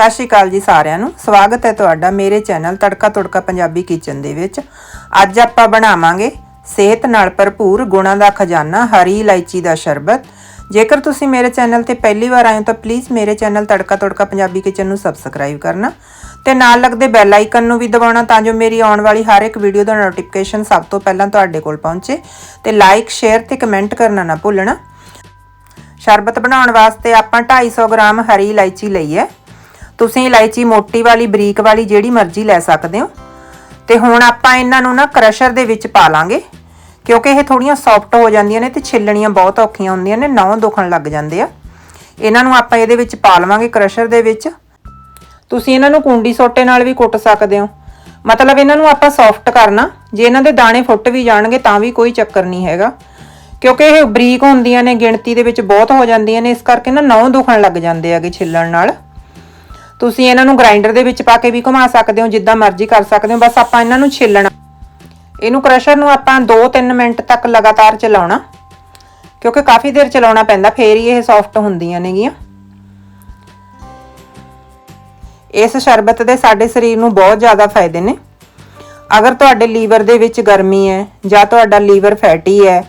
ਸਤਿ ਸ਼੍ਰੀ ਅਕਾਲ ਜੀ ਸਾਰਿਆਂ ਨੂੰ। ਸਵਾਗਤ ਹੈ ਤੁਹਾਡਾ ਮੇਰੇ ਚੈਨਲ ਤੜਕਾ ਤੁੜਕਾ ਪੰਜਾਬੀ ਕਿਚਨ ਦੇ ਵਿੱਚ। ਅੱਜ ਆਪਾਂ ਬਣਾਵਾਂਗੇ ਸਿਹਤ ਨਾਲ ਭਰਪੂਰ ਗੁਣਾਂ ਦਾ ਖਜ਼ਾਨਾ, ਹਰੀ ਇਲਾਇਚੀ ਦਾ ਸ਼ਰਬਤ। ਜੇਕਰ ਤੁਸੀਂ ਮੇਰੇ ਚੈਨਲ ਤੇ ਪਹਿਲੀ ਵਾਰ ਆਏ ਹੋ ਤਾਂ ਪਲੀਜ਼ ਮੇਰੇ ਚੈਨਲ ਤੜਕਾ ਤੁੜਕਾ ਪੰਜਾਬੀ ਕਿਚਨ ਨੂੰ ਸਬਸਕ੍ਰਾਈਬ ਕਰਨਾ ਤੇ ਨਾਲ ਲੱਗਦੇ ਬੈਲ ਆਈਕਨ ਨੂੰ ਵੀ ਦਬਾਉਣਾ ਤਾਂ ਜੋ ਮੇਰੀ ਆਉਣ ਵਾਲੀ ਹਰ ਇੱਕ ਵੀਡੀਓ ਦਾ ਨੋਟੀਫਿਕੇਸ਼ਨ ਸਭ ਤੋਂ ਪਹਿਲਾਂ ਤੁਹਾਡੇ ਕੋਲ ਪਹੁੰਚੇ ਤੇ ਲਾਈਕ ਸ਼ੇਅਰ ਤੇ ਕਮੈਂਟ ਕਰਨਾ ਨਾ ਭੁੱਲਣਾ। ਸ਼ਰਬਤ ਬਣਾਉਣ ਵਾਸਤੇ ਆਪਾਂ 250 ਗ੍ਰਾਮ ਹਰੀ ਇਲਾਇਚੀ ਲਈ ਹੈ। ਤੁਸੀਂ ਇਲਾਇਚੀ ਮੋਟੀ ਵਾਲੀ, ਬਰੀਕ ਵਾਲੀ ਜਿਹੜੀ ਮਰਜ਼ੀ ਲੈ ਸਕਦੇ ਹੋ। ਤੇ ਹੁਣ ਆਪਾਂ ਇਹਨਾਂ ਨੂੰ ਨਾ ਕ੍ਰਸ਼ਰ ਦੇ ਵਿੱਚ ਪਾ ਲਾਂਗੇ, ਕਿਉਂਕਿ ਇਹ ਥੋੜੀਆਂ ਸੌਫਟ ਹੋ ਜਾਂਦੀਆਂ ਨੇ ਤੇ ਛਿੱਲਣੀਆਂ ਬਹੁਤ ਔਖੀਆਂ ਹੁੰਦੀਆਂ ਨੇ, ਨਹੁੰ ਦੁਖਣ ਲੱਗ ਜਾਂਦੇ ਆ। ਇਹਨਾਂ ਨੂੰ ਆਪਾਂ ਇਹਦੇ ਵਿੱਚ ਪਾ ਲਵਾਂਗੇ ਕ੍ਰਸ਼ਰ ਦੇ ਵਿੱਚ। ਤੁਸੀਂ ਇਹਨਾਂ ਨੂੰ ਕੁੰਡੀ ਸੋਟੇ ਨਾਲ ਵੀ ਕੁੱਟ ਸਕਦੇ ਹੋ। ਮਤਲਬ ਇਹਨਾਂ ਨੂੰ ਆਪਾਂ ਸੌਫਟ ਕਰਨਾ, ਜੇ ਇਹਨਾਂ ਦੇ ਦਾਣੇ ਫੁੱਟ ਵੀ ਜਾਣਗੇ ਤਾਂ ਵੀ ਕੋਈ ਚੱਕਰ ਨਹੀਂ ਹੈਗਾ। ਕਿਉਂਕਿ ਇਹ ਬਰੀਕ ਹੁੰਦੀਆਂ ਨੇ, ਗਿਣਤੀ ਦੇ ਵਿੱਚ ਬਹੁਤ ਹੋ ਜਾਂਦੀਆਂ ਨੇ, ਇਸ ਕਰਕੇ ਨਾ ਨਹੁੰ ਦੁਖਣ ਲੱਗ ਜਾਂਦੇ ਆਗੇ ਛਿੱਲਣ ਨਾਲ। ਤੁਸੀਂ ਇਹਨਾਂ ਨੂੰ ਗ੍ਰਾਈਂਡਰ ਦੇ ਵਿੱਚ ਪਾ ਕੇ ਵੀ ਘੁਮਾ ਸਕਦੇ ਹੋ, ਜਿੱਦਾਂ ਮਰਜ਼ੀ ਕਰ ਸਕਦੇ ਹੋ, ਬਸ ਆਪਾਂ ਇਹਨਾਂ ਨੂੰ ਛਿੱਲਣਾ। ਇਹਨੂੰ ਕ੍ਰਸ਼ਰ ਨੂੰ ਆਪਾਂ 2-3 ਮਿੰਟ ਤੱਕ ਲਗਾਤਾਰ ਚਲਾਉਣਾ, ਕਿਉਂਕਿ ਕਾਫੀ ਦੇਰ ਚਲਾਉਣਾ ਪੈਂਦਾ, ਫੇਰ ਹੀ ਇਹ ਸੌਫਟ ਹੁੰਦੀਆਂ ਨੇਗੀਆਂ। ਇਸ ਸ਼ਰਬਤ ਦੇ ਸਾਡੇ ਸਰੀਰ ਨੂੰ ਬਹੁਤ ਜ਼ਿਆਦਾ ਫਾਇਦੇ ਨੇ। ਅਗਰ ਤੁਹਾਡੇ ਲੀਵਰ ਦੇ ਵਿੱਚ ਗਰਮੀ ਹੈ, ਜਾਂ ਤੁਹਾਡਾ ਲੀਵਰ ਫੈਟੀ ਹੈ,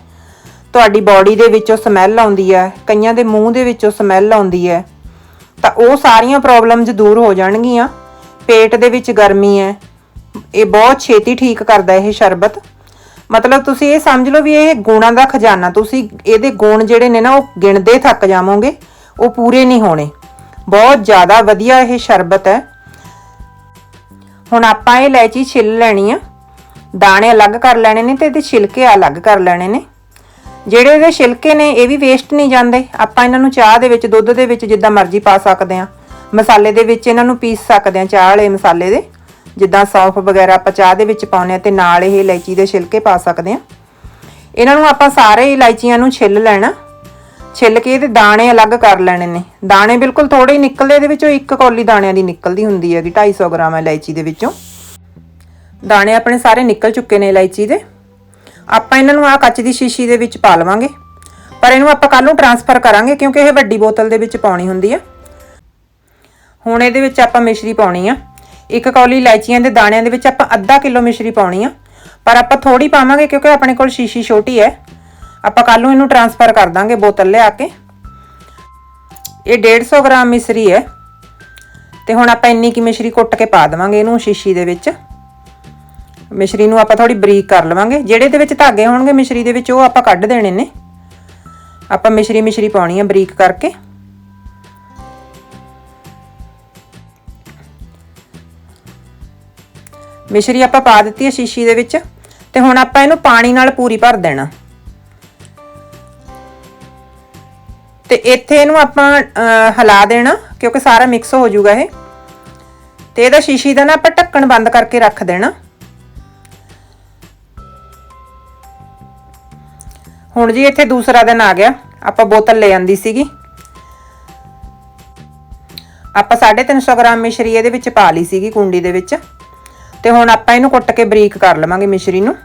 ਤੁਹਾਡੀ ਬਾਡੀ ਦੇ ਵਿੱਚੋਂ ਸਮੈਲ ਆਉਂਦੀ ਹੈ, ਕਈਆਂ ਦੇ ਮੂੰਹ ਦੇ ਵਿੱਚੋਂ ਸਮੈਲ ਆਉਂਦੀ ਹੈ ਤਾਂ ਉਹ ਸਾਰੀਆਂ ਪ੍ਰੋਬਲਮਸ ਦੂਰ ਹੋ ਜਾਣਗੀਆਂ। ਪੇਟ ਦੇ ਵਿੱਚ ਗਰਮੀ ਹੈ। ਇਹ ਬਹੁਤ ਛੇਤੀ ਠੀਕ ਕਰਦਾ ਇਹ ਸ਼ਰਬਤ। ਮਤਲਬ ਤੁਸੀਂ ਇਹ ਸਮਝ ਲਓ ਵੀ ਇਹ ਗੁਣਾਂ ਦਾ ਖਜ਼ਾਨਾ। ਤੁਸੀਂ ਇਹਦੇ ਗੁਣ ਜਿਹੜੇ ਨੇ ਨਾ, ਉਹ ਗਿਣਦੇ ਥੱਕ ਜਾਵੋਗੇ। ਉਹ ਪੂਰੇ ਨਹੀਂ ਹੋਣੇ। ਬਹੁਤ ਜ਼ਿਆਦਾ ਵਧੀਆ ਇਹ ਸ਼ਰਬਤ ਹੈ। ਹੁਣ ਆਪਾਂ ਇਹ ਇਲਾਇਚੀ ਛਿੱਲ ਲੈਣੀ ਆ। ਦਾਣੇ ਅਲੱਗ ਕਰ ਲੈਣੇ ਨੇ ਤੇ ਇਹਦੇ ਛਿਲਕੇ ਅਲੱਗ ਕਰ ਲੈਣੇ ਨੇ। ਜਿਹੜੇ ਇਹਦੇ ਛਿਲਕੇ ਨੇ, ਇਹ ਵੀ ਵੇਸਟ ਨਹੀਂ ਜਾਂਦੇ। ਆਪਾਂ ਇਹਨਾਂ ਨੂੰ ਚਾਹ ਦੇ ਵਿੱਚ, ਦੁੱਧ ਦੇ ਵਿੱਚ ਜਿੱਦਾਂ ਮਰਜ਼ੀ ਪਾ ਸਕਦੇ ਆ ਮਸਾਲੇ ਦੇ ਵਿੱਚ ਇਹਨਾਂ ਨੂੰ ਪੀਸ ਸਕਦੇ ਆ ਚਾਹ ਵਾਲੇ ਮਸਾਲੇ ਦੇ। ਜਿੱਦਾਂ ਸੌਂਫ ਵਗੈਰਾ ਆਪਾਂ ਚਾਹ ਦੇ ਵਿੱਚ ਪਾਉਂਦੇ ਆ ਤੇ ਨਾਲ ਇਹ ਇਲਾਇਚੀ ਦੇ ਛਿਲਕੇ ਪਾ ਸਕਦੇ ਆ ਇਹਨਾਂ ਨੂੰ ਆਪਾਂ ਸਾਰੇ ਇਲਾਇਚੀਆਂ ਨੂੰ ਛਿੱਲ ਲੈਣਾ। ਛਿੱਲ ਕੇ ਇਹਦੇ ਦਾਣੇ ਅਲੱਗ ਕਰ ਲੈਣੇ ਨੇ। ਦਾਣੇ ਬਿਲਕੁਲ ਥੋੜੇ ਹੀ ਨਿਕਲਦੇ, ਇਹਦੇ ਵਿੱਚੋਂ ਇੱਕ ਕੌਲੀ ਦਾਣਿਆਂ ਦੀ ਨਿਕਲਦੀ ਹੁੰਦੀ ਹੈਗੀ 250 ਗ੍ਰਾਮ ਇਲਾਇਚੀ ਦੇ ਵਿੱਚੋਂ। ਦਾਣੇ ਆਪਣੇ ਸਾਰੇ ਨਿਕਲ ਚੁੱਕੇ ਨੇ ਇਲਾਇਚੀ ਦੇ। ਆਪਾਂ ਇਹਨਾਂ ਨੂੰ ਆ ਕੱਚ ਦੀ ਸ਼ੀਸ਼ੀ ਦੇ ਵਿੱਚ ਪਾ ਲਵਾਂਗੇ। ਪਰ ਇਹਨੂੰ ਆਪਾਂ ਕੱਲ ਨੂੰ ਟਰਾਂਸਫਰ ਕਰਾਂਗੇ ਕਿਉਂਕਿ ਇਹ ਵੱਡੀ ਬੋਤਲ ਦੇ ਵਿੱਚ ਪਾਉਣੀ ਹੁੰਦੀ ਆ। ਹੁਣ ਇਹਦੇ ਵਿੱਚ ਆਪਾਂ ਮਿਸ਼ਰੀ ਪਾਉਣੀ ਆ। ਇੱਕ ਕੌਲੀ ਇਲਾਇਚੀਆਂ ਦੇ ਦਾਣਿਆਂ ਦੇ ਵਿੱਚ ਆਪਾਂ ਅੱਧਾ ਕਿਲੋ ਮਿਸ਼ਰੀ ਪਾਉਣੀ ਆ। ਪਰ ਆਪਾਂ ਥੋੜੀ ਪਾਵਾਂਗੇ ਕਿਉਂਕਿ ਆਪਣੇ ਕੋਲ ਸ਼ੀਸ਼ੀ ਛੋਟੀ ਹੈ ਆਪਾਂ ਕੱਲ ਨੂੰ ਇਹਨੂੰ ਟਰਾਂਸਫਰ ਕਰ ਦਾਂਗੇ ਬੋਤਲ ਲਿਆ ਕੇ। ਇਹ 150 ਗ੍ਰਾਮ ਮਿਸ਼ਰੀ ਹੈ ਤੇ ਹੁਣ ਆਪਾਂ ਇੰਨੀ ਕੀ ਮਿਸ਼ਰੀ ਕੁੱਟ ਕੇ ਪਾ ਦੇਵਾਂਗੇ ਇਹਨੂੰ ਸ਼ੀਸ਼ੀ ਦੇ ਵਿੱਚ। ਮਿਸ਼ਰੀ ਨੂੰ ਆਪਾਂ ਥੋੜੀ ਬਰੀਕ ਕਰ ਲਵਾਂਗੇ। ਜਿਹੜੇ ਦੇ ਵਿੱਚ ਧਾਗੇ ਹੋਣਗੇ, ਮਿਸ਼ਰੀ ਦੇ ਵਿੱਚ ਉਹ ਆਪਾਂ ਕੱਢ ਦੇਣੇ ਨੇ। ਆਪਾਂ ਮਿਸ਼ਰੀ ਮਿਸ਼ਰੀ ਪਾਉਣੀ ਆ ਬਰੀਕ ਕਰਕੇ। ਮਿਸ਼ਰੀ ਆਪਾਂ ਪਾ ਦਿੱਤੀ ਹੈ ਸ਼ੀਸ਼ੀ ਦੇ ਵਿੱਚ ਤੇ ਹੁਣ ਆਪਾਂ ਇਹਨੂੰ ਪਾਣੀ ਨਾਲ ਪੂਰੀ ਭਰ ਦੇਣਾ। ਤੇ ਇੱਥੇ ਇਹਨੂੰ ਆਪਾਂ ਹਿਲਾ ਦੇਣਾ, ਕਿਉਂਕਿ ਸਾਰਾ ਮਿਕਸ ਹੋ ਜਾਊਗਾ ਇਹ। ਤੇ ਇਹਦਾ ਸ਼ੀਸ਼ੀ ਦਾ ਨਾ ਆਪਾਂ ਢੱਕਣ ਬੰਦ ਕਰਕੇ ਰੱਖ ਦੇਣਾ। ਹੁਣ ਜੀ ਇੱਥੇ ਦੂਸਰਾ ਦਿਨ ਆ ਗਿਆ। ਆਪਾਂ ਬੋਤਲ ਲੈ ਆਂਦੀ ਸੀਗੀ। ਆਪਾਂ 350 ਗ੍ਰਾਮ ਮਿਸ਼ਰੀ ਇਹਦੇ ਵਿੱਚ ਪਾ ਲਈ ਸੀਗੀ ਕੁੰਡੀ ਦੇ ਵਿੱਚ। ਤੇ ਹੁਣ ਆਪਾਂ ਇਹਨੂੰ ਕੁੱਟ ਕੇ ਬਰੀਕ ਕਰ ਲਵਾਂਗੇ ਮਿਸ਼ਰੀ ਨੂੰ।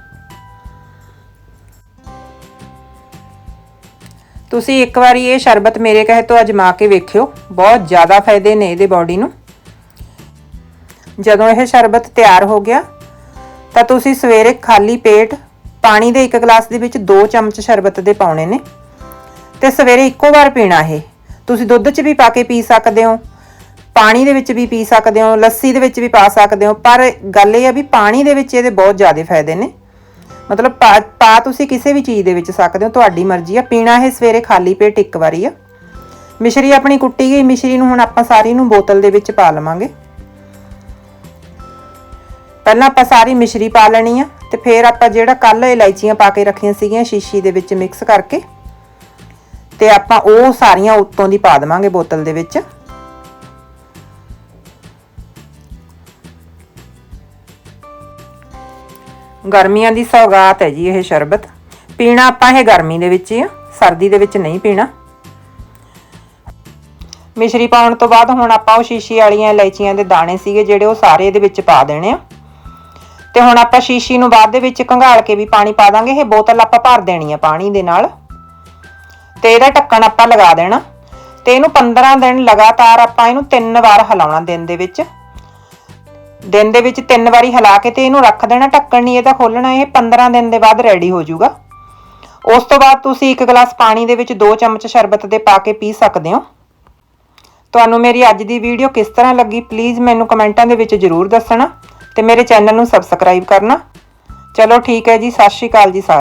ਤੁਸੀਂ ਇੱਕ ਵਾਰੀ ਇਹ ਸ਼ਰਬਤ ਮੇਰੇ ਕਹੇ ਤੋਂ ਅਜਮਾ ਕੇ ਵੇਖਿਓ। ਬਹੁਤ ਜ਼ਿਆਦਾ ਫਾਇਦੇ ਨੇ ਇਹਦੇ ਬਾਡੀ ਨੂੰ। ਜਦੋਂ ਇਹ ਸ਼ਰਬਤ ਤਿਆਰ ਹੋ ਗਿਆ, ਤਾਂ ਤੁਸੀਂ ਸਵੇਰੇ ਖਾਲੀ ਪੇਟ ਪਾਣੀ ਦੇ ਇੱਕ ਗਲਾਸ ਦੇ ਵਿੱਚ 2 ਚਮਚ ਸ਼ਰਬਤ ਦੇ ਪਾਉਣੇ ਨੇ। ਤੇ ਸਵੇਰੇ ਇੱਕੋ ਵਾਰ ਪੀਣਾ ਇਹ। ਤੁਸੀਂ ਦੁੱਧ 'ਚ ਵੀ ਪਾ ਕੇ ਪੀ ਸਕਦੇ ਹੋ, ਪਾਣੀ ਦੇ ਵਿੱਚ ਵੀ ਪੀ ਸਕਦੇ ਹੋ, ਲੱਸੀ ਦੇ ਵਿੱਚ ਵੀ ਪਾ ਸਕਦੇ ਹੋ, ਪਰ ਗੱਲ ਇਹ ਆ ਵੀ ਪਾਣੀ ਦੇ ਵਿੱਚ ਇਹਦੇ ਬਹੁਤ ਜ਼ਿਆਦਾ ਫਾਇਦੇ ਨੇ। ਮਤਲਬ ਪਾ ਪਾ ਤੁਸੀਂ ਕਿਸੇ ਵੀ ਚੀਜ਼ ਦੇ ਵਿੱਚ ਸਕਦੇ ਹੋ, ਤੁਹਾਡੀ ਮਰਜ਼ੀ ਆ। ਪੀਣਾ ਇਹ ਸਵੇਰੇ ਖਾਲੀ ਪੇਟ ਇੱਕ ਵਾਰੀ ਆ। ਮਿਸ਼ਰੀ ਆਪਣੀ ਕੁੱਟੀ ਗਈ, ਮਿਸ਼ਰੀ ਨੂੰ ਹੁਣ ਆਪਾਂ ਸਾਰੀ ਨੂੰ ਬੋਤਲ ਦੇ ਵਿੱਚ ਪਾ ਲਵਾਂਗੇ। ਪਹਿਲਾਂ ਆਪਾਂ ਸਾਰੀ ਮਿਸ਼ਰੀ ਪਾ ਲੈਣੀ ਆ। ਤੇ ਫਿਰ ਆਪਾਂ ਜਿਹੜਾ ਕੱਲ ਇਲਾਇਚੀਆਂ ਪਾ ਕੇ ਰੱਖੀਆਂ ਸੀਗੀਆਂ ਸ਼ੀਸ਼ੀ ਦੇ ਵਿੱਚ ਮਿਕਸ ਕਰਕੇ, ਤੇ ਆਪਾਂ ਉਹ ਸਾਰੀਆਂ ਉੱਤੋਂ ਦੀ ਪਾ ਦੇਵਾਂਗੇ ਬੋਤਲ ਦੇ ਵਿੱਚ। ਗਰਮੀਆਂ ਦੀ ਸੌਗਾਤ ਹੈ ਜੀ ਇਹ ਸ਼ਰਬਤ। ਪੀਣਾ ਆਪਾਂ ਇਹ ਗਰਮੀ ਦੇ ਵਿੱਚ ਹੀ ਆ, ਸਰਦੀ ਦੇ ਵਿੱਚ ਨਹੀਂ ਪੀਣਾ। ਮਿਸ਼ਰੀ ਪਾਉਣ ਤੋਂ ਬਾਅਦ ਹੁਣ ਆਪਾਂ ਉਹ ਸ਼ੀਸ਼ੀ ਵਾਲੀਆਂ ਇਲਾਇਚੀਆਂ ਦੇ ਦਾਣੇ ਸੀਗੇ, ਜਿਹੜੇ ਉਹ ਸਾਰੇ ਇਹਦੇ ਵਿੱਚ ਪਾ ਦੇਣੇ ਆ। ਤੇ ਹੁਣ ਆਪਾਂ ਸ਼ੀਸ਼ੀ ਨੂੰ ਬਾਅਦ ਦੇ ਵਿੱਚ ਕੰਘਾਲ ਕੇ ਵੀ ਪਾਣੀ ਪਾ ਦਾਂਗੇ। ਇਹ ਬੋਤਲ ਆਪਾਂ ਭਰ ਦੇਣੀ ਆ ਪਾਣੀ ਦੇ ਨਾਲ। ਤੇ ਇਹਦਾ ਢੱਕਣ ਆਪਾਂ ਲਗਾ ਦੇਣਾ। ਤੇ ਇਹਨੂੰ 15 ਦਿਨ ਲਗਾਤਾਰ ਆਪਾਂ ਇਹਨੂੰ ਤਿੰਨ ਵਾਰ ਹਿਲਾਉਣਾ ਦਿਨ ਦੇ ਵਿੱਚ। ਦਿਨ ਦੇ ਵਿੱਚ ਤਿੰਨ ਵਾਰੀ ਹਿਲਾ ਕੇ ਤੇ ਇਹਨੂੰ ਰੱਖ ਦੇਣਾ। ਢੱਕਣ ਨਹੀਂ ਇਹਦਾ ਖੋਲਣਾ, ਇਹ 15 ਦਿਨ ਦੇ ਬਾਅਦ ਰੈਡੀ ਹੋ ਜਾਊਗਾ। ਉਸ ਤੋਂ ਬਾਅਦ ਤੁਸੀਂ ਇੱਕ ਗਲਾਸ ਪਾਣੀ ਦੇ ਵਿੱਚ 2 ਚਮਚ ਸ਼ਰਬਤ ਦੇ ਪਾ ਕੇ ਪੀ ਸਕਦੇ ਹੋ। ਤੁਹਾਨੂੰ ਮੇਰੀ ਅੱਜ ਦੀ ਵੀਡੀਓ ਕਿਸ ਤਰ੍ਹਾਂ ਲੱਗੀ ਪਲੀਜ਼ ਮੈਨੂੰ ਕਮੈਂਟਾਂ ਦੇ ਵਿੱਚ ਜ਼ਰੂਰ ਦੱਸਣਾ। ਤੇ ਮੇਰੇ ਚੈਨਲ ਨੂੰ ਸਬਸਕ੍ਰਾਈਬ ਕਰਨਾ। ਚਲੋ ਠੀਕ ਹੈ ਜੀ, ਸਤਿ ਸ਼੍ਰੀ ਅਕਾਲ ਜੀ ਸਾਰਿਆਂ